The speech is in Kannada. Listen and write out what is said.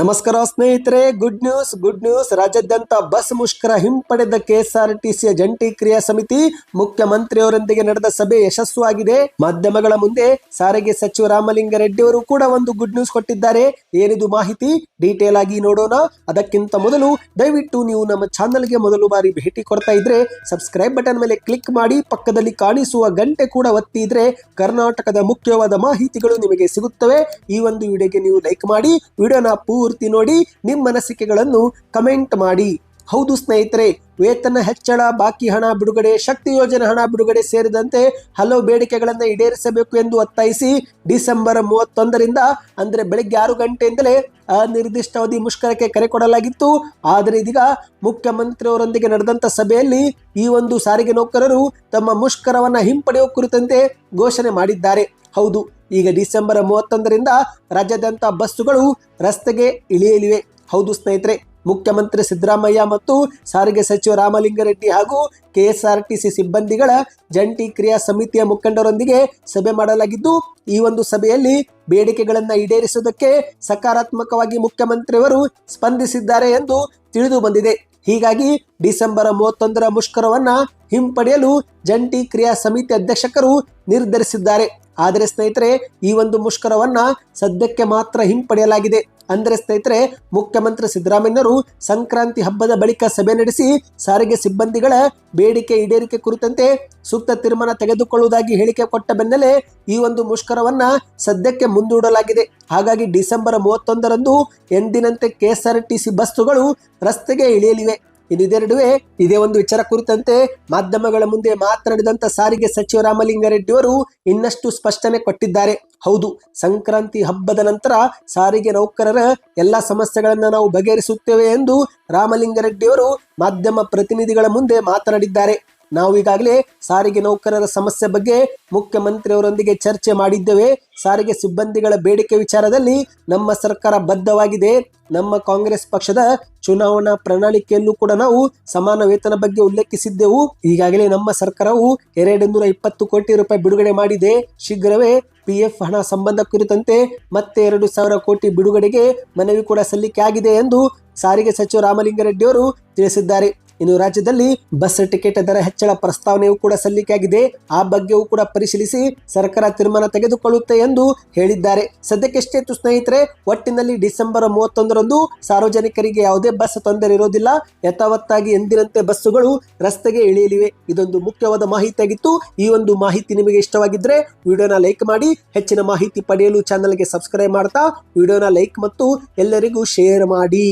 ನಮಸ್ಕಾರ ಸ್ನೇಹಿತರೆ ಗುಡ್ ನ್ಯೂಸ್ ಗುಡ್ ನ್ಯೂಸ್ ರಾಜ್ಯಾದ್ಯಂತ ಬಸ್ ಮುಷ್ಕರ ಹಿಂಪಡೆದ ಕೆಎಸ್ಆರ್ಟಿಸಿಯ ಜಂಟಿ ಕ್ರಿಯಾ ಸಮಿತಿ ಮುಖ್ಯಮಂತ್ರಿಯವರೊಂದಿಗೆ ನಡೆದ ಸಭೆ ಯಶಸ್ವಿಯಾಗಿದೆ. ಮಾಧ್ಯಮಗಳ ಮುಂದೆ ಸಾರಿಗೆ ಸಚಿವ ರಾಮಲಿಂಗಾರೆಡ್ಡಿ ಅವರು ಕೂಡ ಒಂದು ಗುಡ್ ನ್ಯೂಸ್ ಕೊಟ್ಟಿದ್ದಾರೆ. ಏನಿದು ಮಾಹಿತಿ? ಡೀಟೇಲ್ ಆಗಿ ನೋಡೋಣ. ಅದಕ್ಕಿಂತ ಮೊದಲು ದಯವಿಟ್ಟು ನೀವು ನಮ್ಮ ಚಾನಲ್ಗೆ ಮೊದಲು ಬಾರಿ ಭೇಟಿ ಕೊಡ್ತಾ ಇದ್ರೆ ಸಬ್ಸ್ಕ್ರೈಬ್ ಬಟನ್ ಮೇಲೆ ಕ್ಲಿಕ್ ಮಾಡಿ, ಪಕ್ಕದಲ್ಲಿ ಕಾಣಿಸುವ ಗಂಟೆ ಕೂಡ ಒತ್ತಿ ಇದ್ರೆ ಕರ್ನಾಟಕದ ಮುಖ್ಯವಾದ ಮಾಹಿತಿಗಳು ನಿಮಗೆ ಸಿಗುತ್ತವೆ. ಈ ಒಂದು ವಿಡಿಯೋಗೆ ನೀವು ಲೈಕ್ ಮಾಡಿ, ವಿಡಿಯೋನ ಪೂರ್ತಿ ನೋಡಿ ನಿಮ್ಮ ಅನಿಸಿಕೆಗಳನ್ನು ಕಮೆಂಟ್ ಮಾಡಿ. ಹೌದು ಸ್ನೇಹಿತರೆ, ವೇತನ ಹೆಚ್ಚಳ, ಬಾಕಿ ಹಣ ಬಿಡುಗಡೆ, ಶಕ್ತಿ ಯೋಜನೆ ಹಣ ಬಿಡುಗಡೆ ಸೇರಿದಂತೆ ಹಲವು ಬೇಡಿಕೆಗಳನ್ನು ಈಡೇರಿಸಬೇಕು ಎಂದು ಒತ್ತಾಯಿಸಿ ಡಿಸೆಂಬರ್ ಮೂವತ್ತೊಂದರಿಂದ, ಅಂದರೆ ಬೆಳಗ್ಗೆ ಆರು ಗಂಟೆಯಿಂದಲೇ ಅನಿರ್ದಿಷ್ಟಾವಧಿ ಮುಷ್ಕರಕ್ಕೆ ಕರೆ ಕೊಡಲಾಗಿತ್ತು. ಆದರೆ ಇದೀಗ ಮುಖ್ಯಮಂತ್ರಿಯವರೊಂದಿಗೆ ನಡೆದಂತ ಸಭೆಯಲ್ಲಿ ಈ ಒಂದು ಸಾರಿಗೆ ನೌಕರರು ತಮ್ಮ ಮುಷ್ಕರವನ್ನು ಹಿಂಪಡೆಯುವ ಕುರಿತಂತೆ ಘೋಷಣೆ ಮಾಡಿದ್ದಾರೆ. ಹೌದು ಈಗ ಡಿಸೆಂಬರ್ ಮೂವತ್ತೊಂದರಿಂದ ರಾಜ್ಯಾದ್ಯಂತ ಬಸ್ಸುಗಳು ರಸ್ತೆಗೆ ಇಳಿಯಲಿವೆ. ಹೌದು ಸ್ನೇಹಿತರೆ, ಮುಖ್ಯಮಂತ್ರಿ ಸಿದ್ದರಾಮಯ್ಯ ಮತ್ತು ಸಾರಿಗೆ ಸಚಿವ ರಾಮಲಿಂಗಾರೆಡ್ಡಿ ಹಾಗೂ ಕೆಎಸ್ಆರ್ಟಿಸಿ ಸಿಬ್ಬಂದಿಗಳ ಜಂಟಿ ಕ್ರಿಯಾ ಸಮಿತಿಯ ಮುಖಂಡರೊಂದಿಗೆ ಸಭೆ ಮಾಡಲಾಗಿದ್ದು, ಈ ಒಂದು ಸಭೆಯಲ್ಲಿ ಬೇಡಿಕೆಗಳನ್ನು ಈಡೇರಿಸುವುದಕ್ಕೆ ಸಕಾರಾತ್ಮಕವಾಗಿ ಮುಖ್ಯಮಂತ್ರಿಯವರು ಸ್ಪಂದಿಸಿದ್ದಾರೆ ಎಂದು ತಿಳಿದು ಬಂದಿದೆ. ಹೀಗಾಗಿ ಡಿಸೆಂಬರ್ ಮೂವತ್ತೊಂದರ ಮುಷ್ಕರವನ್ನ ಹಿಂಪಡೆಯಲು ಜಂಟಿ ಕ್ರಿಯಾ ಸಮಿತಿ ಅಧ್ಯಕ್ಷಕರು ನಿರ್ಧರಿಸಿದ್ದಾರೆ. ಆದರೆ ಸ್ನೇಹಿತರೆ, ಈ ಒಂದು ಮುಷ್ಕರವನ್ನ ಸದ್ಯಕ್ಕೆ ಮಾತ್ರ ಹಿಂಪಡೆಯಲಾಗಿದೆ. ಅಂದರೆ ಸ್ನೇಹಿತರೆ, ಮುಖ್ಯಮಂತ್ರಿ ಸಿದ್ದರಾಮಯ್ಯರು ಸಂಕ್ರಾಂತಿ ಹಬ್ಬದ ಬಳಿಕ ಸಭೆ ನಡೆಸಿ ಸಾರಿಗೆ ಸಿಬ್ಬಂದಿಗಳ ಬೇಡಿಕೆ ಈಡೇರಿಕೆ ಕುರಿತಂತೆ ಸೂಕ್ತ ತೀರ್ಮಾನ ತೆಗೆದುಕೊಳ್ಳುವುದಾಗಿ ಹೇಳಿಕೆ ಕೊಟ್ಟ ಬೆನ್ನಲ್ಲೇ ಈ ಒಂದು ಮುಷ್ಕರವನ್ನ ಸದ್ಯಕ್ಕೆ ಮುಂದೂಡಲಾಗಿದೆ. ಹಾಗಾಗಿ ಡಿಸೆಂಬರ್ ಮೂವತ್ತೊಂದರಂದು ಎಂದಿನಂತೆ ಕೆಎಸ್ಆರ್ಟಿಸಿ ಬಸ್ಸುಗಳು ರಸ್ತೆಗೆ ಇಳಿಯಲಿವೆ. ಇದೇ ನಡುವೆ ಇದೇ ಒಂದು ವಿಚಾರ ಕುರಿತಂತೆ ಮಾಧ್ಯಮಗಳ ಮುಂದೆ ಮಾತನಾಡಿದಂತ ಸಾರಿಗೆ ಸಚಿವ ರಾಮಲಿಂಗಾರೆಡ್ಡಿ ಅವರು ಇನ್ನಷ್ಟು ಸ್ಪಷ್ಟನೆ ಕೊಟ್ಟಿದ್ದಾರೆ. ಹೌದು, ಸಂಕ್ರಾಂತಿ ಹಬ್ಬದ ನಂತರ ಸಾರಿಗೆ ನೌಕರರ ಎಲ್ಲಾ ಸಮಸ್ಯೆಗಳನ್ನು ನಾವು ಬಗೆಹರಿಸುತ್ತೇವೆ ಎಂದು ರಾಮಲಿಂಗಾರೆಡ್ಡಿ ಅವರು ಮಾಧ್ಯಮ ಪ್ರತಿನಿಧಿಗಳ ಮುಂದೆ ಮಾತನಾಡಿದ್ದಾರೆ. ನಾವು ಈಗಾಗಲೇ ಸಾರಿಗೆ ನೌಕರರ ಸಮಸ್ಯೆ ಬಗ್ಗೆ ಮುಖ್ಯಮಂತ್ರಿಯವರೊಂದಿಗೆ ಚರ್ಚೆ ಮಾಡಿದ್ದೇವೆ. ಸಾರಿಗೆ ಸಿಬ್ಬಂದಿಗಳ ಬೇಡಿಕೆ ವಿಚಾರದಲ್ಲಿ ನಮ್ಮ ಸರ್ಕಾರ ಬದ್ಧವಾಗಿದೆ. ನಮ್ಮ ಕಾಂಗ್ರೆಸ್ ಪಕ್ಷದ ಚುನಾವಣಾ ಪ್ರಣಾಳಿಕೆಯಲ್ಲೂ ಕೂಡ ನಾವು ಸಮಾನ ವೇತನ ಬಗ್ಗೆ ಉಲ್ಲೇಖಿಸಿದ್ದೆವು. ಈಗಾಗಲೇ ನಮ್ಮ ಸರ್ಕಾರವು ಎರಡು ನೂರ ಇಪ್ಪತ್ತು ಕೋಟಿ ರೂಪಾಯಿ ಬಿಡುಗಡೆ ಮಾಡಿದೆ. ಶೀಘ್ರವೇ ಪಿ ಎಫ್ ಹಣ ಸಂಬಂಧ ಕುರಿತಂತೆ ಮತ್ತೆ ಎರಡು ಸಾವಿರ ಕೋಟಿ ಬಿಡುಗಡೆಗೆ ಮನವಿ ಕೂಡ ಸಲ್ಲಿಕೆ ಆಗಿದೆ ಎಂದು ಸಾರಿಗೆ ಸಚಿವ ರಾಮಲಿಂಗಾರೆಡ್ಡಿ ಅವರು ತಿಳಿಸಿದ್ದಾರೆ. ಇನ್ನು ರಾಜ್ಯದಲ್ಲಿ ಬಸ್ ಟಿಕೆಟ್ ದರ ಹೆಚ್ಚಳ ಪ್ರಸ್ತಾವನೆಯೂ ಕೂಡ ಸಲ್ಲಿಕೆಯಾಗಿದೆ. ಆ ಬಗ್ಗೆಯೂ ಕೂಡ ಪರಿಶೀಲಿಸಿ ಸರ್ಕಾರ ತೀರ್ಮಾನ ತೆಗೆದುಕೊಳ್ಳುತ್ತೆ ಎಂದು ಹೇಳಿದ್ದಾರೆ. ಸದ್ಯಕ್ಕೆ ಸ್ನೇಹಿತರೆ, ಒಟ್ಟಿನಲ್ಲಿ ಡಿಸೆಂಬರ್ ಮೂವತ್ತೊಂದರಂದು ಸಾರ್ವಜನಿಕರಿಗೆ ಯಾವುದೇ ಬಸ್ ತೊಂದರೆ ಇರೋದಿಲ್ಲ. ಯಥಾವತ್ತಾಗಿ ಎಂದಿನಂತೆ ಬಸ್ಸುಗಳು ರಸ್ತೆಗೆ ಇಳಿಯಲಿವೆ. ಇದೊಂದು ಮುಖ್ಯವಾದ ಮಾಹಿತಿಯಾಗಿತ್ತು. ಈ ಒಂದು ಮಾಹಿತಿ ನಿಮಗೆ ಇಷ್ಟವಾಗಿದ್ರೆ ವಿಡಿಯೋನ ಲೈಕ್ ಮಾಡಿ, ಹೆಚ್ಚಿನ ಮಾಹಿತಿ ಪಡೆಯಲು ಚಾನಲ್ಗೆ ಸಬ್ಸ್ಕ್ರೈಬ್ ಮಾಡ್ತಾ ವಿಡಿಯೋನ ಲೈಕ್ ಮತ್ತು ಎಲ್ಲರಿಗೂ ಶೇರ್ ಮಾಡಿ.